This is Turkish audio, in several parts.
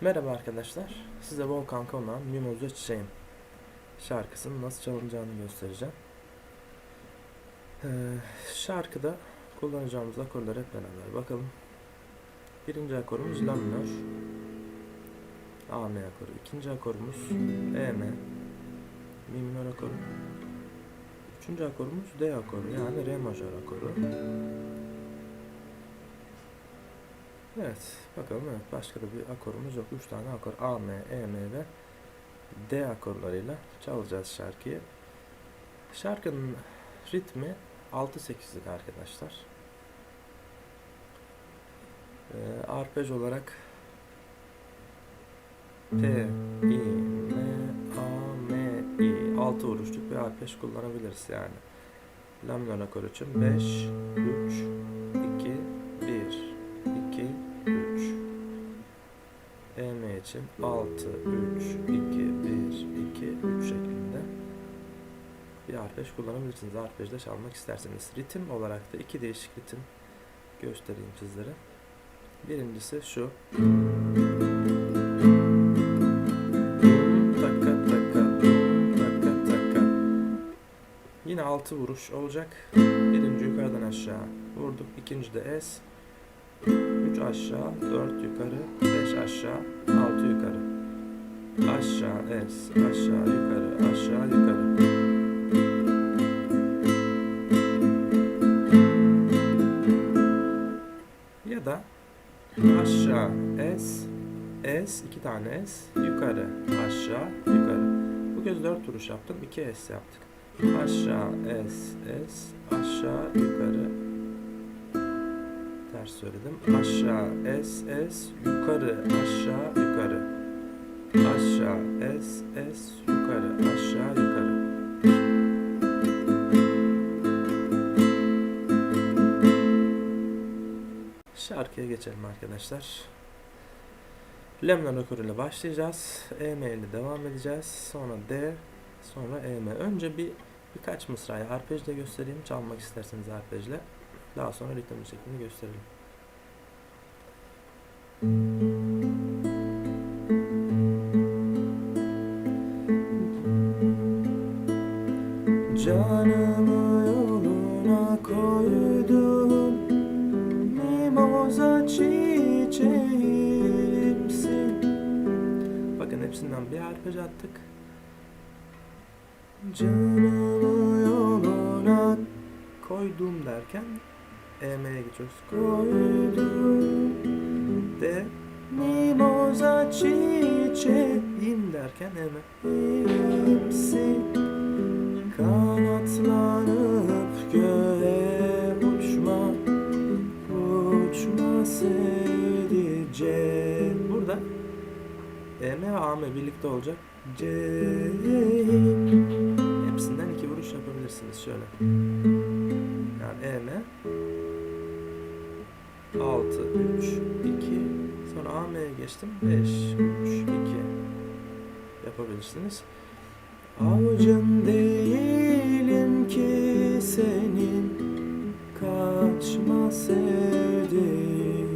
Merhaba arkadaşlar. Size Volkan Konak'ın Mimoza Çiçeğim şarkısının nasıl çalınacağını göstereceğim. Ee, şarkıda kullanacağımız akorlar hep beraber bakalım. Birinci akorumuz La minör. A M akoru. İkinci akorumuz E M. Mi minör akoru. Üçüncü akorumuz D akoru yani Re majör akoru. Evet, bakalım evet başka da bir akorumuz yok. 3 tane akor A, M, E, M ve D akorlarıyla çalacağız şarkıyı. Şarkının ritmi 6-8'lik arkadaşlar. Ee, arpej olarak P, I, M, A, M, I 6 vuruşluk bir arpej kullanabiliriz yani. La akor için 5, 3, için 6, 3, 2, 1, 2, 3 şeklinde bir arpej kullanabilirsiniz. Arpejde çalmak isterseniz. Ritim olarak da iki değişik ritim göstereyim sizlere. Birincisi şu. Yine 6 vuruş olacak. Birinci yukarıdan aşağı vurduk. İkinci de S. 3 aşağı, 4 yukarı, 5 aşağı, 6 yukarı. Aşağı, es, aşağı, yukarı, aşağı, yukarı. Ya da aşağı, es, es, iki tane es, yukarı, aşağı, yukarı. Bu kez 4 vuruş yaptım, 2 es yaptık. Aşağı, es, es, aşağı, yukarı, ters söyledim. Aşağı, es, es, yukarı, aşağı, yukarı. Aşağı, es, es, yukarı, aşağı, yukarı. Şarkıya geçelim arkadaşlar. Lemnon okur ile başlayacağız. EM ile devam edeceğiz. Sonra D, sonra EM. Önce bir birkaç mısrayı arpejle göstereyim. Çalmak isterseniz arpejle. Daha sonra ritimli şeklini gösterelim. Canımı yoluna koydum Mimoza çiçeğimsin Bakın hepsinden bir arpej attık. Canımı yoluna koydum derken EM'ye geçiyoruz. Koydum de mimoza çiçeğim derken EM. Kanatlanıp göğe uçma. Uçma sevdice. Burada EM ve AM birlikte olacak. C. Hepsinden iki vuruş yapabilirsiniz. Şöyle. Yani EM 6, 3, 2 Sonra AM'ye geçtim. 5, 3, 2 Yapabilirsiniz Avucun değilim ki senin Kaçma sevdiğim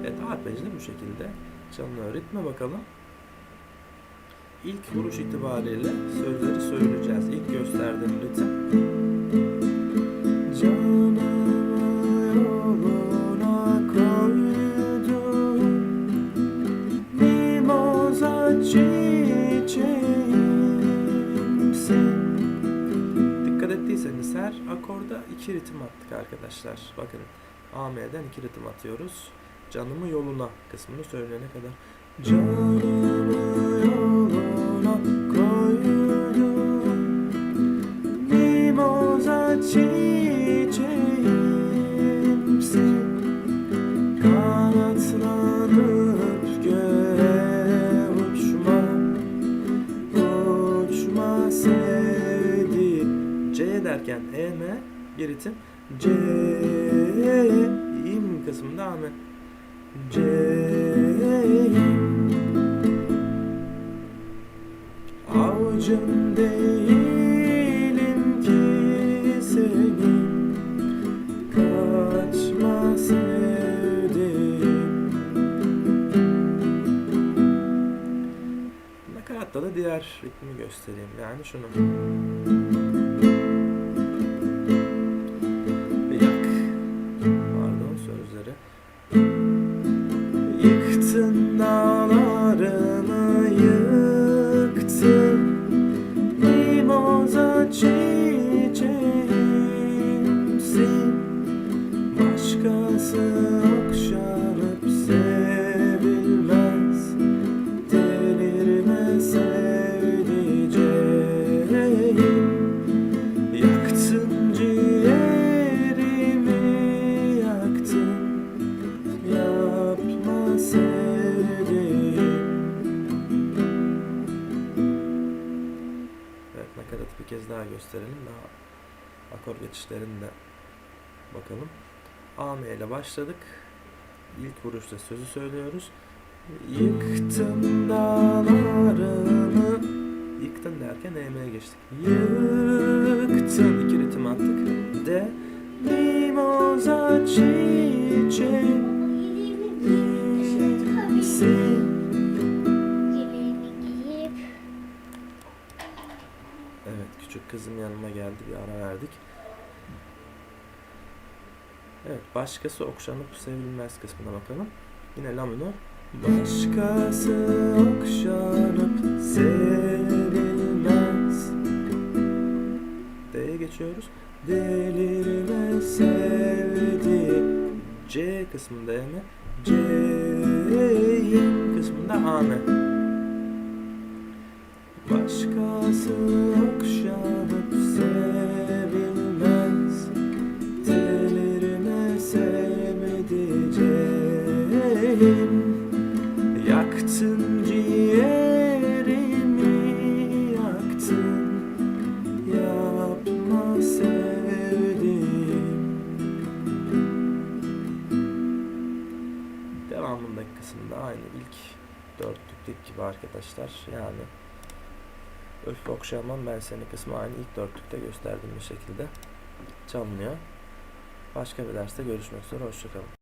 Evet arpejde bu şekilde çalınıyor. Ritme bakalım. İlk vuruş itibariyle sözleri söyleyeceğiz. İlk gösterdiğim ritim. Canımı arkadaşlar. Bakın AM'den iki ritim atıyoruz. Canımı yoluna kısmını söyleyene kadar. Canımı yoluna koydum Mimoza çiçeğimsin Kanatlanıp göğe uçma Uçma sevdi C derken E M bir ritim C im kısmında Ahmet. C Avcım değilim ki senin Kaçma sevdim Nakaratta da diğer ritmi göstereyim yani şunu. Evet bir kez daha gösterelim daha akor geçişlerine de bakalım. AM ile başladık. İlk vuruşta sözü söylüyoruz. Yıktım dağlarımı kızım yanıma geldi bir ara verdik. Evet başkası okşanıp sevilmez kısmına bakalım. Yine la. Başkası okşanıp sevilmez. D'ye geçiyoruz. Delirme sevdi. C kısmında mi? C'in kısmında A mı? Başkası Yaktın ciğerimi yaktın Yapma sevdiğim Devamındaki kısımda aynı ilk dörtlükteki gibi arkadaşlar yani Öf okşamam ben seni kısmı aynı ilk dörtlükte gösterdiğim bir şekilde çalınıyor. Başka bir derste görüşmek üzere hoşçakalın.